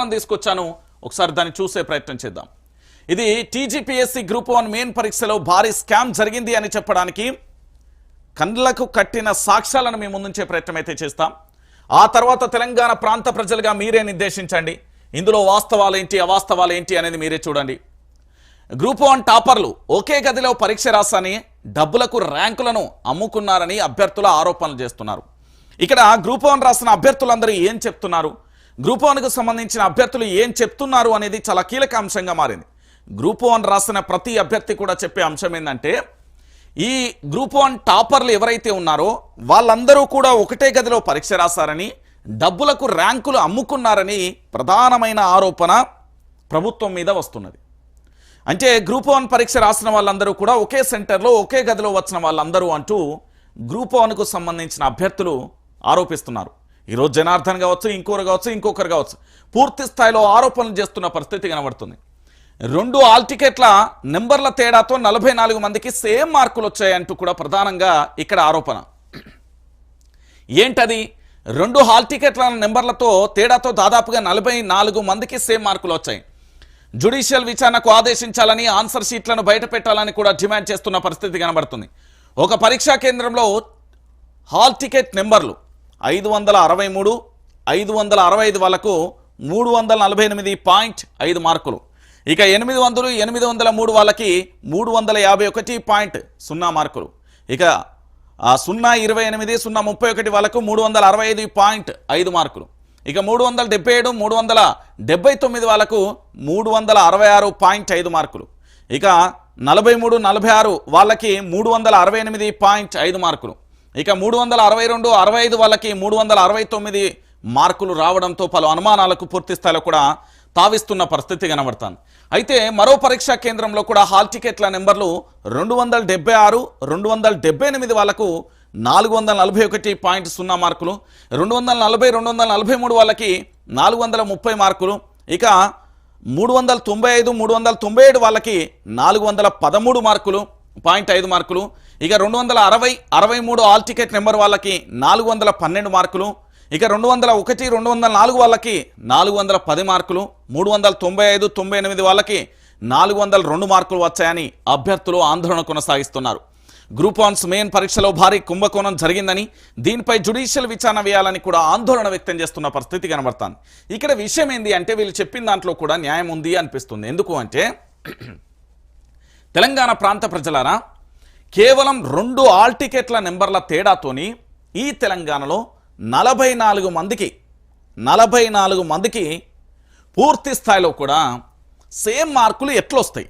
అంశాలను తీసుకొచ్చాను. ఒకసారి దాన్ని చూసే ప్రయత్నం చేద్దాం. ఇది టీజీపీఎస్సీ గ్రూప్ వన్ మెయిన్ పరీక్షలో భారీ స్కామ్ జరిగింది అని చెప్పడానికి కండ్లకు కట్టిన సాక్ష్యాలను మేము ముందుంచే ప్రయత్నం అయితే చేస్తాం. ఆ తర్వాత తెలంగాణ ప్రాంత ప్రజలుగా మీరే నిర్దేశించండి. ఇందులో వాస్తవాలు ఏంటి అవాస్తవాలు ఏంటి అనేది మీరే చూడండి. గ్రూప్ వన్ టాపర్లు ఒకే గదిలో పరీక్ష రాసని డబ్బులకు ర్యాంకులను అమ్ముకున్నారని అభ్యర్థుల ఆరోపణలు చేస్తున్నారు. ఇక్కడ గ్రూప్ వన్ రాసిన అభ్యర్థులందరూ ఏం చెప్తున్నారు? గ్రూప్ వన్కు సంబంధించిన అభ్యర్థులు ఏం చెప్తున్నారు అనేది చాలా కీలక అంశంగా మారింది. గ్రూప్ వన్ రాసిన ప్రతి అభ్యర్థి కూడా చెప్పే అంశం ఏంటంటే ఈ గ్రూప్ వన్ టాపర్లు ఎవరైతే ఉన్నారో వాళ్ళందరూ కూడా ఒకటే గదిలో పరీక్ష రాశారని డబ్బులకు ర్యాంకులు అమ్ముకున్నారని ప్రధానమైన ఆరోపణ ప్రభుత్వం మీద వస్తున్నది. అంటే గ్రూప్ వన్ పరీక్ష రాసిన వాళ్ళందరూ కూడా ఒకే సెంటర్లో ఒకే గదిలో వచ్చిన వాళ్ళందరూ అంటూ గ్రూప్ వన్కు సంబంధించిన అభ్యర్థులు ఆరోపిస్తున్నారు. ఈరోజు జనార్దన్ కావచ్చు ఇంకొకరు కావచ్చు ఇంకొకరు కావచ్చు పూర్తి స్థాయిలో ఆరోపణలు చేస్తున్న పరిస్థితి కనబడుతుంది. రెండు ఆల్ టికెట్ల నెంబర్ల తేడాతో నలభై నాలుగు మందికి సేమ్ మార్కులు వచ్చాయంటూ కూడా ప్రధానంగా ఇక్కడ ఆరోపణ. ఏంటది? రెండు హాల్ టికెట్ల నెంబర్లతో తేడాతో దాదాపుగా నలభై నాలుగు మందికి సేమ్ మార్కులు వచ్చాయి. జుడిషియల్ విచారణకు ఆదేశించాలని ఆన్సర్ షీట్లను బయట పెట్టాలని కూడా డిమాండ్ చేస్తున్న పరిస్థితి కనబడుతుంది. ఒక పరీక్షా కేంద్రంలో హాల్ టికెట్ నెంబర్లు ఐదు వందల అరవై మూడు ఐదు వందల అరవై ఐదు వాళ్ళకు మూడు వందల నలభై ఎనిమిది పాయింట్ ఐదు మార్కులు. ఇక ఎనిమిది వందలు ఎనిమిది వందల మూడు వాళ్ళకి మూడు వందల యాభై ఒకటి పాయింట్ సున్నా మార్కులు. ఇక సున్నా ఇరవై ఎనిమిది సున్నా ముప్పై ఒకటి వాళ్ళకు మూడు వందల అరవై ఐదు పాయింట్ ఐదు మార్కులు. ఇక మూడు వందల డెబ్బై ఏడు మూడు వందల డెబ్బై తొమ్మిది వాళ్ళకు మూడు వందల అరవై ఆరు పాయింట్ ఐదు మార్కులు. ఇక నలభై మూడు నలభై ఆరు వాళ్ళకి మూడు వందల అరవై ఎనిమిది పాయింట్ ఐదు మార్కులు. ఇక మూడు వందల అరవై రెండు అరవై ఐదు వాళ్ళకి మూడు వందల అరవై తొమ్మిది మార్కులు రావడంతో పలు అనుమానాలకు పూర్తి స్థాయిలో కూడా తావిస్తున్న పరిస్థితి కనబడుతుంది. అయితే మరో పరీక్షా కేంద్రంలో కూడా హాల్ టికెట్ల నెంబర్లు రెండు వందల డెబ్బై ఆరు రెండు వందల డెబ్బై ఎనిమిది వాళ్ళకు నాలుగు వందల నలభై ఒకటి పాయింట్ సున్నా మార్కులు రెండు వందల నలభై రెండు వందల నలభై మూడు వాళ్ళకి నాలుగు వందల ముప్పై మార్కులు ఇక మూడు వందల తొంభై ఐదు మూడు వందల తొంభై ఏడు వాళ్ళకి నాలుగు వందల పదమూడు మార్కులు పాయింట్ ఐదు మార్కులు ఇక రెండు వందల అరవై అరవై మూడు ఆల్ టికెట్ నెంబర్ వాళ్ళకి నాలుగు వందల పన్నెండు మార్కులు. ఇక రెండు వందల ఒకటి రెండు వందల నాలుగు వాళ్ళకి నాలుగు వందల పది మార్కులు. మూడు వందల తొంభై ఐదు తొంభై ఎనిమిది వాళ్ళకి నాలుగు వందల రెండు మార్కులు వచ్చాయని అభ్యర్థులు ఆందోళన కొనసాగిస్తున్నారు. గ్రూప్ వన్స్ మెయిన్ పరీక్షలో భారీ కుంభకోణం జరిగిందని దీనిపై జుడిషియల్ విచారణ వేయాలని కూడా ఆందోళన వ్యక్తం చేస్తున్న పరిస్థితి కనబడుతుంది. ఇక్కడ విషయం ఏంది అంటే వీళ్ళు చెప్పిన దాంట్లో కూడా న్యాయం ఉంది అనిపిస్తుంది. ఎందుకు అంటే తెలంగాణ ప్రాంత ప్రజలారా కేవలం రెండు ఆల్ టికెట్ల నెంబర్ల తేడాతోని ఈ తెలంగాణలో నలభై నాలుగు మందికి నలభై నాలుగు మందికి పూర్తి స్థాయిలో కూడా సేమ్ మార్కులు ఎట్లొస్తాయి?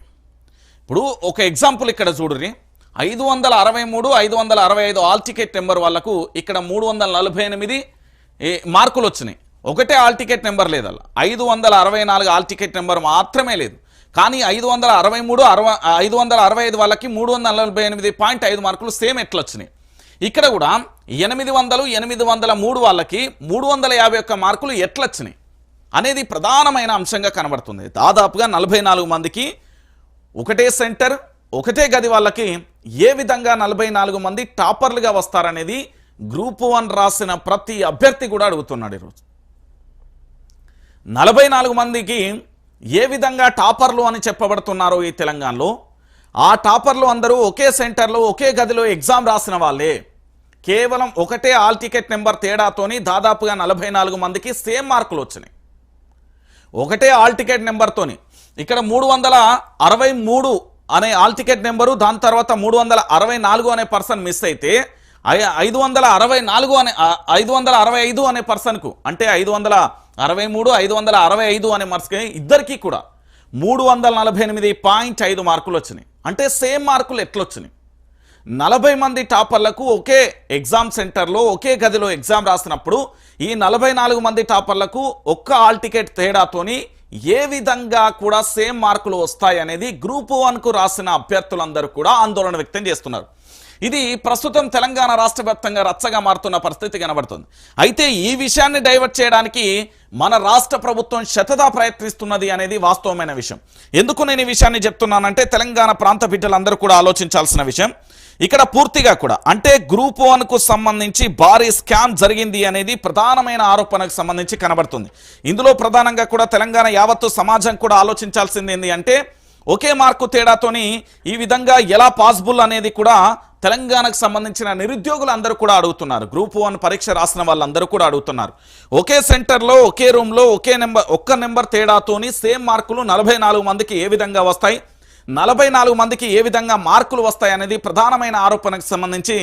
ఇప్పుడు ఒక ఎగ్జాంపుల్ ఇక్కడ చూడుర్రి. ఐదు వందల అరవై మూడు ఐదు వందల అరవై ఐదు ఆల్ టికెట్ నెంబర్ వాళ్ళకు ఇక్కడ మూడు వందల నలభై ఎనిమిది ఏ, మార్కులు వచ్చినాయి ఒకటే ఆల్ టికెట్ నెంబర్ లేదు అలా ఐదు వందల అరవై నాలుగు ఆల్ టికెట్ నెంబర్ మాత్రమే లేదు. కానీ ఐదు వందల అరవై మూడు అరవై ఐదు వందల అరవై ఐదు వాళ్ళకి మూడు వందల నలభై ఎనిమిది పాయింట్ ఐదు మార్కులు సేమ్ ఎట్లా వచ్చినాయి ఇక్కడ కూడా ఎనిమిది వందలు ఎనిమిది వందల మూడు వాళ్ళకి మూడు వందల యాభై ఒక్క మార్కులు ఎట్లొచ్చినాయి అనేది ప్రధానమైన అంశంగా కనబడుతుంది. దాదాపుగా నలభై నాలుగు మందికి ఒకటే సెంటర్ ఒకటే గది వాళ్ళకి ఏ విధంగా నలభై నాలుగు మంది టాపర్లుగా వస్తారనేది గ్రూప్ వన్ రాసిన ప్రతి అభ్యర్థి కూడా అడుగుతున్నాడు ఈరోజు. నలభై నాలుగు మందికి ఏ విధంగా టాపర్లు అని చెప్పబడుతున్నారో ఈ తెలంగాణలో? ఆ టాపర్లు అందరూ ఒకే సెంటర్లో ఒకే గదిలో ఎగ్జామ్ రాసిన వాళ్ళే. కేవలం ఒకటే ఆల్ టికెట్ నెంబర్ తేడాతోని దాదాపుగా నలభై నాలుగు మందికి సేమ్ మార్కులు వచ్చినాయి. ఒకటే ఆల్ టికెట్ నెంబర్తోని. ఇక్కడ మూడు వందల అరవై మూడు అనే ఆల్ టికెట్ నెంబరు దాని తర్వాత మూడు వందల అరవై నాలుగు అనే పర్సన్ మిస్ అయితే ఐదు వందల అరవై నాలుగు అనే ఐదు వందల అరవై ఐదు అనే పర్సన్కు అంటే ఐదు వందల అరవై మూడు ఐదు వందల అరవై ఐదు అనే మార్క్స్కి ఇద్దరికీ కూడా మూడు వందల నలభై ఎనిమిది పాయింట్ ఐదు మార్కులు వచ్చినాయి అంటే సేమ్ మార్కులు ఎట్లొచ్చినాయి? నలభై మంది టాపర్లకు ఒకే ఎగ్జామ్ సెంటర్లో ఒకే గదిలో ఎగ్జామ్ రాసినప్పుడు ఈ నలభై నాలుగు మంది టాపర్లకు ఒక్క ఆల్ టికెట్ తేడాతోని ఏ విధంగా కూడా సేమ్ మార్కులు వస్తాయి అనేది గ్రూప్ వన్కు రాసిన అభ్యర్థులందరూ కూడా ఆందోళన వ్యక్తం చేస్తున్నారు. ఇది ప్రస్తుతం తెలంగాణ రాష్ట్ర వ్యాప్తంగా రచ్చగా మారుతున్న పరిస్థితి కనబడుతుంది. అయితే ఈ విషయాన్ని డైవర్ట్ చేయడానికి మన రాష్ట్ర ప్రభుత్వం శతదా ప్రయత్నిస్తున్నది అనేది వాస్తవమైన విషయం. ఎందుకు నేను ఈ విషయాన్ని చెప్తున్నానంటే తెలంగాణ ప్రాంత బిడ్డలందరూ కూడా ఆలోచించాల్సిన విషయం. ఇక్కడ పూర్తిగా కూడా అంటే గ్రూప్ వన్కు సంబంధించి భారీ స్కామ్ జరిగింది అనేది ప్రధానమైన ఆరోపణకు సంబంధించి కనబడుతుంది. ఇందులో ప్రధానంగా కూడా తెలంగాణ యావత్తు సమాజం కూడా ఆలోచించాల్సింది ఏంటి అంటే ఒకే మార్కు తేడాతోని ఈ విధంగా ఎలా పాసిబుల్ అనేది కూడా తెలంగాణకు సంబంధించిన నిరుద్యోగులు అందరూ కూడా అడుగుతున్నారు. గ్రూప్ వన్ పరీక్ష రాసిన వాళ్ళందరూ కూడా అడుగుతున్నారు. ఒకే సెంటర్లో ఒకే రూమ్లో ఒకే నెంబర్ ఒక్క నెంబర్ తేడాతోని సేమ్ మార్కులు నలభై మందికి ఏ విధంగా వస్తాయి? నలభై నాలుగు మందికి ఏ విధంగా మార్కులు వస్తాయి అనేది ప్రధానమైన ఆరోపణకు సంబంధించి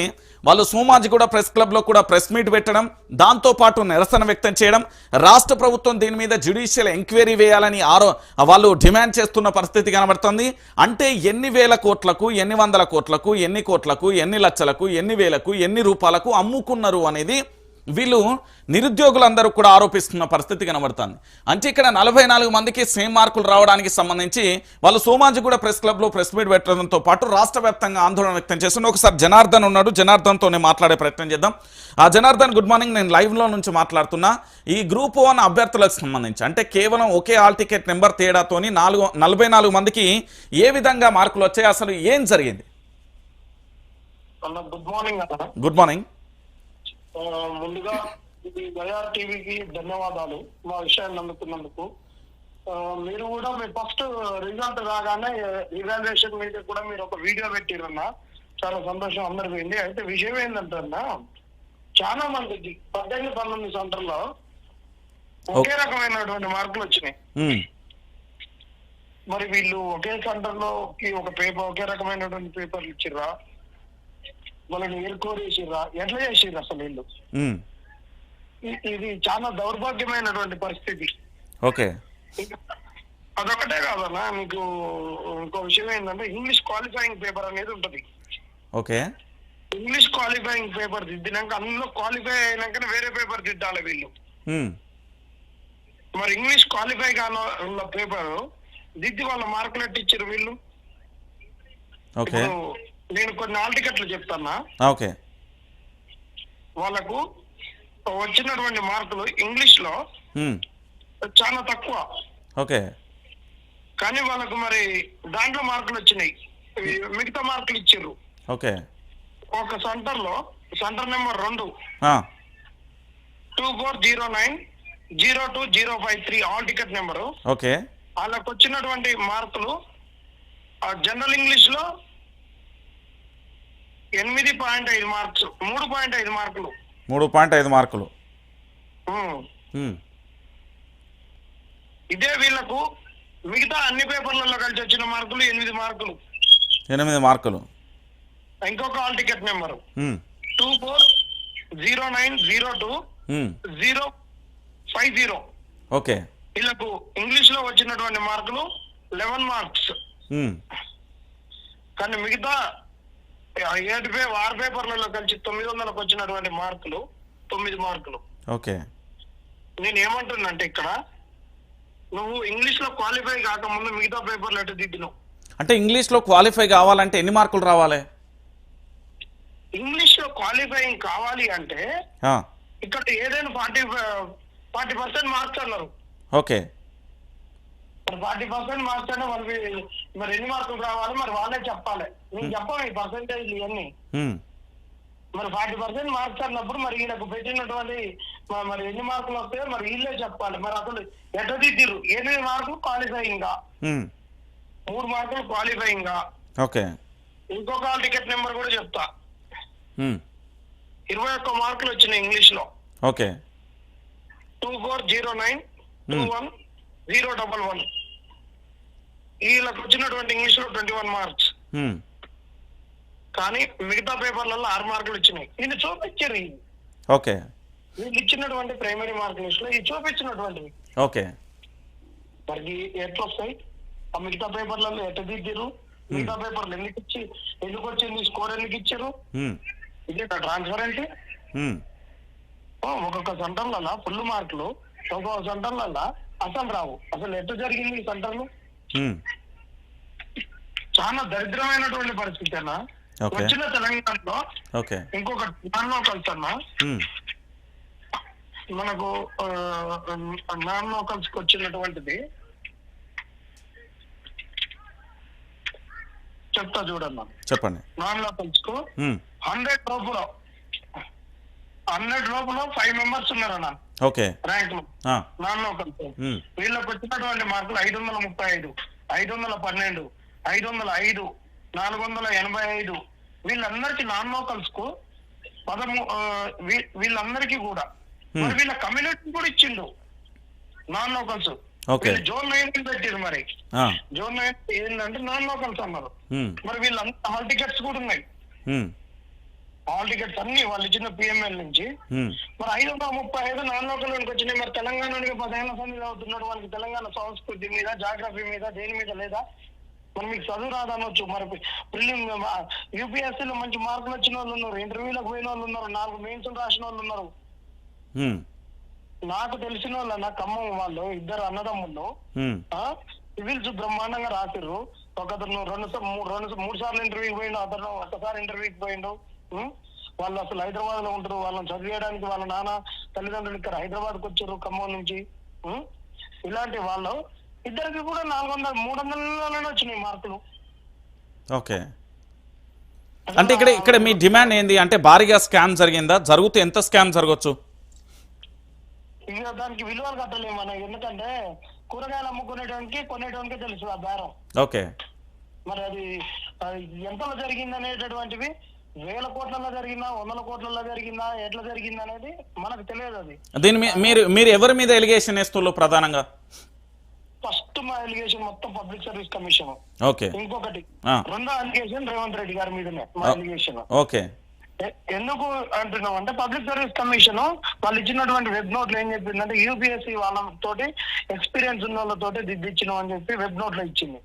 వాళ్ళు సోమాజి కూడా ప్రెస్ క్లబ్లో కూడా ప్రెస్ మీట్ పెట్టడం దాంతోపాటు నిరసన వ్యక్తం చేయడం రాష్ట్ర ప్రభుత్వం దీని మీద జ్యుడిషియల్ ఎంక్వైరీ వేయాలని ఆరో వాళ్ళు డిమాండ్ చేస్తున్న పరిస్థితి కనబడుతుంది. అంటే ఎన్ని వేల కోట్లకు ఎన్ని వందల కోట్లకు ఎన్ని కోట్లకు ఎన్ని లక్షలకు ఎన్ని వేలకు ఎన్ని రూపాయలకు అమ్ముకున్నారు అనేది వీళ్ళు నిరుద్యోగులందరూ కూడా ఆరోపిస్తున్న పరిస్థితి కనబడుతుంది. అంటే ఇక్కడ నలభై నాలుగు మందికి సేమ్ మార్కులు రావడానికి సంబంధించి వాళ్ళు సోమాజి కూడా ప్రెస్ క్లబ్లో ప్రెస్ మీట్ పెట్టడంతో పాటు రాష్ట్ర ఆందోళన వ్యక్తం చేస్తున్న ఒకసారి జనార్దన్ ఉన్నాడు. జనార్దన్తోనే మాట్లాడే ప్రయత్నం చేద్దాం. ఆ జనార్దన్ గుడ్ మార్నింగ్. నేను లైవ్లో నుంచి మాట్లాడుతున్నా. ఈ గ్రూప్ వన్ అభ్యర్థులకు సంబంధించి అంటే కేవలం ఒకే ఆల్ టికెట్ నెంబర్ తేడాతోని నాలుగు నలభై నాలుగు మందికి ఏ విధంగా మార్కులు వచ్చాయి? అసలు ఏం జరిగింది? Good morning good morning. ముందుగా ఇది గయా టీవీకి ధన్యవాదాలు మా విషయాన్ని నమ్ముతున్నందుకు. మీరు కూడా మీ ఫస్ట్ రిజల్ట్ రాగానే ఇవాల్యుయేషన్ మీద కూడా మీరు ఒక వీడియో పెట్టిరన్న. చాలా సంతోషం అందరికి. పోయింది అయితే విషయం ఏంటంటే అన్న చాలా మందికి పద్దెనిమిది పంతొమ్మిది సెంటర్లో ఒకే రకమైనటువంటి మార్కులు వచ్చినాయి. మరి వీళ్ళు ఒకే సెంటర్లో ఒక పేపర్ ఒకే రకమైనటువంటి పేపర్లు ఇచ్చిర్రా? వాళ్ళని ఏర్కోర్ చేసిర్రా ఎట్లా చేసిర్రు అసలు వీళ్ళు. ఇది చాలా దౌర్భాగ్యమైనటువంటి పరిస్థితి. ఓకే. అదొకటే కాదన్నా మీకు ఇంకో విషయం ఏంటంటే ఇంగ్లీష్ క్వాలిఫైయింగ్ పేపర్ అనేది ఉంటది. ఓకే. ఇంగ్లీష్ క్వాలిఫైయింగ్ పేపర్ దిద్దినాక అందులో క్వాలిఫై అయినాకనే వేరే పేపర్ దిద్దాలి వీళ్ళు. మరి ఇంగ్లీష్ క్వాలిఫై కాని పేపర్ దిద్ది వాళ్ళ మార్కులు ఎట్టి ఇచ్చారు వీళ్ళు? ఓకే. నేను కొన్ని ఆల్ టికెట్లు చెప్తానా ఓకే. వాళ్ళకు వచ్చినటువంటి మార్కులు ఇంగ్లీష్లో చాలా తక్కువ. ఓకే. కానీ వాళ్ళకు మరి దాంట్లో మార్కులు వచ్చినాయి. మిగతా మార్కులు ఇచ్చారు. ఓకే. ఒక సెంటర్లో సెంటర్ నెంబర్ రెండు. Two four zero nine zero two zero five three hall ticket number. Okay. వాళ్ళకు వచ్చినటువంటి మార్కులు జనరల్ ఇంగ్లీష్లో ఎనిమిది పాయింట్ ఐదు మార్క్స్ మూడు పాయింట్ ఐదు మార్కులు. మూడు పాయింట్ ఐదు మార్కులు. ఇదే వీళ్ళకు మిగతా అన్ని పేపర్లలో కలిసి వచ్చిన మార్కులు ఎనిమిది మార్కులు. ఎనిమిది మార్కులు. ఇంకొక hall ticket number. Two four zero nine zero two zero five zero. Okay. వీళ్ళకు ఇంగ్లీష్లో వచ్చినటువంటి మార్కులు లెవెన్ మార్క్స్. కానీ మిగతా ఆ ఏడు పే ఆరు పేపర్లలో కలిసి తొమ్మిది వందలకు వచ్చినటువంటి మార్కులు తొమ్మిది మార్కులు. ఓకే. నేను ఏమంటున్నంటే ఇక్కడ నువ్వు ఇంగ్లీష్లో క్వాలిఫై కాకముందు మిగతా పేపర్లు ఎటు దిద్దినావు? అంటే ఇంగ్లీష్లో క్వాలిఫై కావాలంటే ఎన్ని మార్కులు రావాలి? ఇంగ్లీష్లో క్వాలిఫైయింగ్ కావాలి అంటే ఇక్కడ ఏదైనా ఫార్టీ ఫార్టీ పర్సెంట్ మార్క్స్ అన్నారు. ఓకే. మరి ఫార్టీ పర్సెంట్ మార్క్స్ అంటే వాళ్ళకి మరి ఎన్ని మార్కులు రావాలి మరి వాళ్ళే చెప్పాలి. నేను చెప్పాను ఈ పర్సెంటేజ్ ఇవన్నీ. ఉమ్, మరి ఫార్టీ పర్సెంట్ మార్క్స్ అన్నప్పుడు మరి ఈయనకు పెట్టినటువంటి మరి ఎన్ని మార్కులు వస్తాయో మరి వీళ్ళే చెప్పాలి. మరి అసలు ఎట్ట దిద్దిరు ఎనిమిది మార్కులు క్వాలిఫైయింగ్గా ఉమ్, మూడు మార్కులు క్వాలిఫైయింగ్గా ఓకే. ఇంకొక టికెట్ నెంబర్ కూడా చెప్తా. ఇరవై ఒక్క మార్కులు వచ్చినాయి ఇంగ్లీష్లో okay two four zero nine two one zero double one వీళ్ళకి వచ్చినటువంటి ఇంగ్లీష్లో ట్వంటీ వన్ మార్క్స్ కానీ మిగతా పేపర్లలో ఆరు మార్కులు వచ్చినాయి. ఇది చూపించారు. ఓకే. వీళ్ళు ఇచ్చినటువంటి ప్రైమరీ మార్క్ లిస్ట్లో ఇది చూపించినటువంటివి ఓకే. మరి ఎట్లా వస్తాయి ఆ మిగతా పేపర్లలో ఎట్ట దిద్దిరు మిగతా పేపర్లు ఎందుకు ఇచ్చి ఎందుకు వచ్చింది? స్కోర్ ఎందుకు ఇచ్చారు? ఉమ్, ఇదే ఉమ్, ఓ, ఒక్కొక్క సెంటర్లలో ఫుల్ మార్కులు ఒక్కొక్క సెంటర్లలో అసలు రావు. అసలు ఎట్లా జరిగింది ఈ సెంటర్లు? చాలా దరిద్రమైనటువంటి పరిస్థితి అన్న. వచ్చిన తెలంగాణలో ఓకే. ఇంకొకటి నాన్ లోకల్స్ అన్న మనకు నాన్ లోకల్స్కి వచ్చినటువంటిది. చెప్తా చూడన్నా. చెప్పండి. నాన్ లోకల్స్కు ఉమ్, హండ్రెడ్ లోపల హండ్రెడ్ లోపల ఫైవ్ మెంబర్స్ ఉన్నారన్న. ఓకే. ర్యాంక్లో ఆ, నాన్ లోకల్స్ ఉమ్, వీళ్ళకి వచ్చినటువంటి మార్కులు ఐదు వందల ముప్పై ఐదు ఐదు వందల పన్నెండు ఐదు వందల ఐదు నాలుగు వందల ఎనభై ఐదు. వీళ్ళందరికీ నాన్ లోకల్స్కు పదము వీళ్ళందరికీ కూడా. మరి వీళ్ళ కమ్యూనిటీ కూడా ఇచ్చిండు. Non locals. జోన్ నైన్ పెట్టారు మరి. జోన్ నైన్ ఏంటంటే నాన్ లోకల్స్ అన్నారు. మరి వీళ్ళంతా హాల్ టికెట్స్ కూడా ఉన్నాయి. హాల్ టికెట్స్ అన్ని వాళ్ళు ఇచ్చిన పిఎంఎల్ నుంచి. మరి ఐదు వందల ముప్పై ఐదు నాన్ లోకల్ నుంచి వచ్చినాయి. మరి తెలంగాణకి పదేళ్ళ సంది అవుతున్నాడు వాళ్ళకి తెలంగాణ సంస్కృతి మీద జాగ్రఫీ మీద దేని మీద లేదా? మరి మీకు చదువు రాదనొచ్చు. మరి ప్రిలిమ్ యూపీఎస్సీ లో మంచి మార్కులు వచ్చిన వాళ్ళు ఉన్నారు. ఇంటర్వ్యూలకు పోయిన వాళ్ళు ఉన్నారు. నాలుగు మెయిన్స్ రాసిన వాళ్ళు ఉన్నారు. నాకు తెలిసిన వాళ్ళు నా ఖమ్మం వాళ్ళు ఇద్దరు అన్నదమ్ముళ్ళు సివిల్స్ బ్రహ్మాండంగా రాసిర్రు. ఒకతను రెండు సా- మూడు రెండు మూడు సార్లు ఇంటర్వ్యూకి పోయిండు అతను ఒకసారి ఇంటర్వ్యూకి పోయిండు? వాళ్ళు అసలు హైదరాబాద్లో ఉంటారు. వాళ్ళని చదివేయడానికి వాళ్ళ నాన్న తల్లిదండ్రులు ఇక్కడ హైదరాబాద్కు వచ్చారు ఖమ్మం నుంచి? ఇలాంటి వాళ్ళు ఇద్దరికి కూడా నాలుగు వందల మూడు వందలలోనే వచ్చినాయి మార్కులు. ఓకే. అంటే ఇక్కడ ఇక్కడ మీ డిమాండ్ ఏంది? అంటే భారీగా స్కామ్ జరిగిందా? జరిగితే ఎంత స్కామ్ జరగచ్చు? ఇక దానికి విలువలు కట్టలేము మనం. ఎందుకంటే కూరగాయలు అమ్ముకునేటానికి కొనేటానికి తెలుసు ఆ బేరం. ఓకే. మరి అది అది ఎంతలో జరిగింది అనేటటువంటివి వేల కోట్లలో జరిగిందా? వందల కోట్లలో జరిగిందా? ఎట్లా జరిగింది అనేది మనకు తెలియదు అది. దీని మీరు మీరు ఎవరి మీద ఎలిగేషన్ వేస్తున్నారు ప్రధానంగా? ఫస్ట్ మా ఎలిగేషన్ మొత్తం పబ్లిక్ సర్వీస్ కమిషన్ ఓకే. ఇంకొకటి. రెండో అలిగేషన్ రేవంత్ రెడ్డి గారి మీదనే మా. Allegation okay. ఎందుకు అంటున్నాం అంటే పబ్లిక్ సర్వీస్ కమిషన్ వాళ్ళు ఇచ్చినటువంటి వెబ్ నోట్లు ఏం చెప్పిందంటే యూపీఎస్సీ వాళ్ళతోటి ఎక్స్పీరియన్స్ ఉన్న వాళ్ళతోటి దిద్దిచ్చినాం అని చెప్పి వెబ్ నోట్లో ఇచ్చింది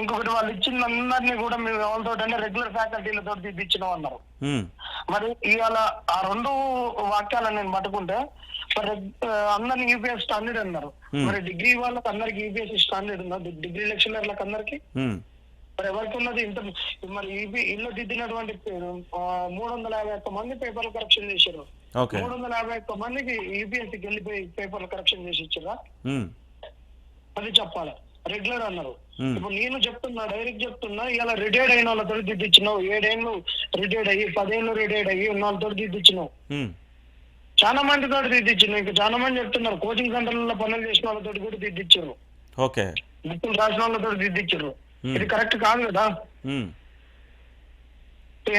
ఇంకొకటి వాళ్ళు ఇచ్చిన అందరినీ కూడా మేము వాళ్ళతో రెగ్యులర్ ఫ్యాకల్టీలతో దిద్దిచ్చినాం అన్నారు. మరి ఇవాళ ఆ రెండు వాక్యాలను నేను పట్టుకుంటే మరి అందరిని యూపీఎస్ స్టాండర్డ్ అన్నారు. మరి డిగ్రీ వాళ్ళకి అందరికి యూపీఎస్ స్టాండర్డ్ ఉన్నారు డిగ్రీ లెక్చరర్లకు అందరికి? మరి ఎవరికి ఉన్నది? ఇంత మరి ఈపీ ఇల్లు దిద్దినటువంటి మూడు వందల యాభై ఒక్క మంది పేపర్లు కరెక్షన్ చేశారు. మూడు వందల యాభై ఒక్క మందికి యూపీఎస్సీకి వెళ్ళిపోయి పేపర్లు కరెక్షన్ చేసి ఇచ్చారా? అది చెప్పాలి. రెగ్యులర్ అన్నారు. ఇప్పుడు నేను చెప్తున్నా డైరెక్ట్ చెప్తున్నా ఇలా రిటైర్డ్ అయిన వాళ్ళతో దిద్దిచ్చినావు ఏడేళ్ళు రిటైర్డ్ అయ్యి పదేళ్ళు రిటైర్డ్ అయ్యి ఉన్న వాళ్ళతో దిద్దిచ్చినావు. చాలా మంది తోటి దిద్దిచ్చినావు. ఇంకా చాలా మంది చెప్తున్నారు కోచింగ్ సెంటర్లలో పనులు చేసిన వాళ్ళతో కూడా దిద్దిచ్చారు ఓకే. బుక్కులు రాసిన వాళ్ళతో దిద్దిచ్చారు. ఇది కరెక్ట్ కాదు కదా?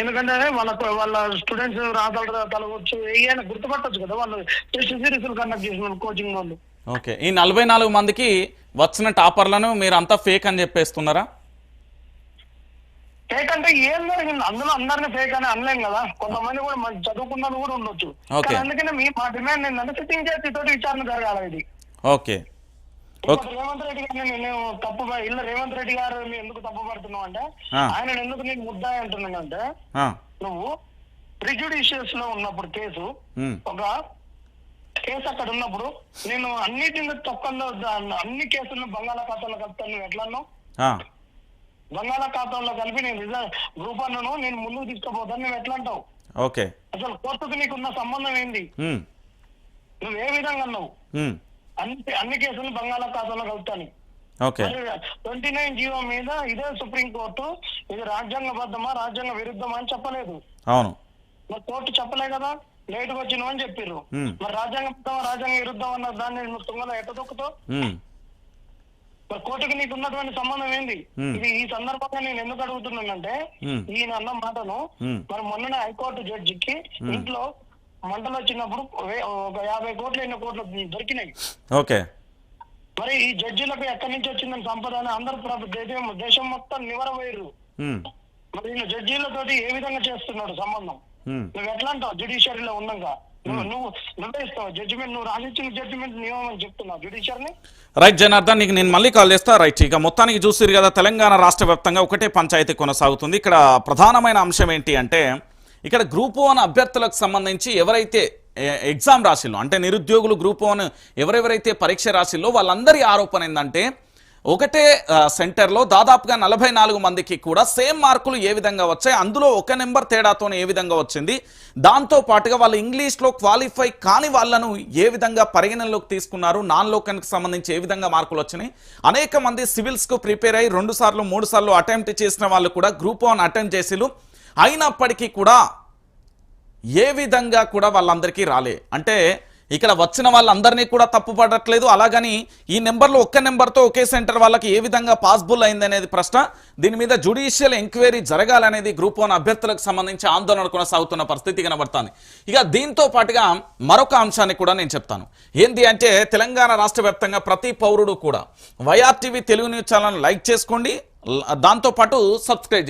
ఎందుకంటే వాళ్ళ వాళ్ళ స్టూడెంట్స్ రాతలు తలవచ్చు ఏమైనా గుర్తుపట్టచ్చు కదా వాళ్ళు. టెస్ట్ సిరీస్ కండక్ట్ చేసిన కోచింగ్ వాళ్ళు. ఓకే. ఈ నలభై నాలుగు మందికి వచ్చిన టాపర్లను మీరు అంతా ఫేక్ అని చెప్పేస్తున్నారా? ఫేక్ అంటే ఏం జరిగింది అందులో అందరినీ ఫేక్ అని అనలేం కదా. కొంతమంది కూడా మంచి చదువుకున్న కూడా ఉండొచ్చు. అందుకనే మీ మా డిమాండ్ ఏంటంటే సిట్టింగ్ చేసి తోటి విచారణ జరగాలి ఇది. ఓకే రేవంత్ రెడ్డి గారిని నేను తప్పు ఇల్లు రేవంత్ రెడ్డి గారు ఎందుకు తప్పు పడుతున్నావు అంటే. ఆయన ఎందుకు నేను ముద్దాయి అంటున్నానంటే నువ్వు ప్రిజుడిషియస్లో ఉన్నప్పుడు కేసు ఒక కేసు అక్కడ ఉన్నప్పుడు నేను అన్నిటిని తొక్కల్లో అన్ని కేసులను బంగాళాఖాతంలో కలుపుతాను. నువ్వు ఎట్లా అన్నావు ఆ, బంగాళాఖాతంలో కలిపి నేను రిజర్వ్ గ్రూప్ అన్నను నేను ముందుకు తీసుకుపోతాను. నువ్వు ఎట్లా అంటావు ఓకే. అసలు కోర్టుకు నీకున్న సంబంధం ఏంది? నువ్వు ఏ విధంగా అన్నావు? అన్ని అన్ని కేసులు బంగాళాఖాతంలో కలుపుతాను. ట్వంటీ నైన్ జీవో మీద ఇదే సుప్రీం కోర్టు ఇది రాజ్యాంగబద్ధమా రాజ్యాంగ విరుద్ధమా అని చెప్పలేదు. అవును. కోర్టు చెప్పలే కదా? లేటుగా వచ్చినావు అని చెప్పిర్రు. ఉమ్, మరి రాజ్యాంగబద్ధమా రాజ్యాంగ విరుద్ధం అన్న దాన్ని నువ్వు తుంగలో ఎట్ట దొక్కుతావు మరి కోర్టుకి నీకు ఉన్నటువంటి సంబంధం ఏంది. ఇది ఈ సందర్భంగా నేను ఎందుకు అడుగుతున్నానంటే. ఈయన అన్న మాటను. మరి మొన్ననే హైకోర్టు జడ్జికి ఇంట్లో మంటలు వచ్చినప్పుడు ఒక యాభై కోట్లు ఎన్నో కోట్లు దొరికినాయి. ఓకే. మరి ఈ జడ్జిలకు ఎక్కడి నుంచి వచ్చిందని సంపద అని అందరు దేశం దేశం మొత్తం నివరపోయారు మరి ఈయన జడ్జీలతోటి ఏ విధంగా చేస్తున్నాడు సంబంధం? నువ్వు ఎట్లా అంటావు? జుడిషియరీలో ఉన్నాగా నువ్వు నువ్వు నువ్వే ఇస్తావు. జడ్జిమెంట్ నువ్వు రాసిచ్చిన జడ్జిమెంట్ నియమం అని చెప్తున్నావు. రైట్ జనార్దన్ నీకు నేను మళ్ళీ కాల్ చేస్తా. రైట్ ఇక మొత్తానికి చూసిరు కదా తెలంగాణ రాష్ట్ర వ్యాప్తంగా ఒకటే పంచాయతీ కొనసాగుతుంది. ఇక్కడ ప్రధానమైన అంశం ఏంటి అంటే ఇక్కడ గ్రూప్ వన్ అభ్యర్థులకు సంబంధించి ఎవరైతే ఎగ్జామ్ రాసిల్లో అంటే నిరుద్యోగులు గ్రూప్ వన్ ఎవరెవరైతే పరీక్ష రాసిల్లో వాళ్ళందరి ఆరోపణ ఏంటంటే ఒకటే సెంటర్లో దాదాపుగా నలభై నాలుగు మందికి కూడా సేమ్ మార్కులు ఏ విధంగా వచ్చాయి? అందులో ఒక నెంబర్ తేడాతోనే ఏ విధంగా వచ్చింది? దాంతో పాటుగా వాళ్ళు ఇంగ్లీష్లో క్వాలిఫై కాని వాళ్ళను ఏ విధంగా పరిగణనలోకి తీసుకున్నారు? నాన్ లోకన్కి సంబంధించి ఏ విధంగా మార్కులు వచ్చినాయి? అనేక మంది సివిల్స్కు ప్రిపేర్ అయ్యి రెండు సార్లు మూడు సార్లు అటెంప్ట్ చేసిన వాళ్ళు కూడా గ్రూప్ వన్ అటెంప్ట్ చేసిలు అయినప్పటికీ కూడా ఏ విధంగా కూడా వాళ్ళందరికీ రాలే. అంటే ఇక్కడ వచ్చిన వాళ్ళందరినీ కూడా తప్పు పడట్లేదు. అలాగని ఈ నెంబర్లో ఒక్క నెంబర్తో ఒకే సెంటర్ వాళ్ళకి ఏ విధంగా పాసిబుల్ అయింది అనేది ప్రశ్న. దీని మీద జుడిషియల్ ఎంక్వైరీ జరగాలనేది గ్రూప్ వన్ అభ్యర్థులకు సంబంధించి ఆందోళన కొనసాగుతున్న పరిస్థితి కనబడుతుంది. ఇక దీంతో పాటుగా మరొక అంశాన్ని కూడా నేను చెప్తాను. ఏంటి అంటే తెలంగాణ రాష్ట్ర వ్యాప్తంగా ప్రతి పౌరుడు కూడా YRTV Telugu news channel like చేసుకోండి. దాంతో పాటు సబ్స్క్రైబ్ చేసుకోండి.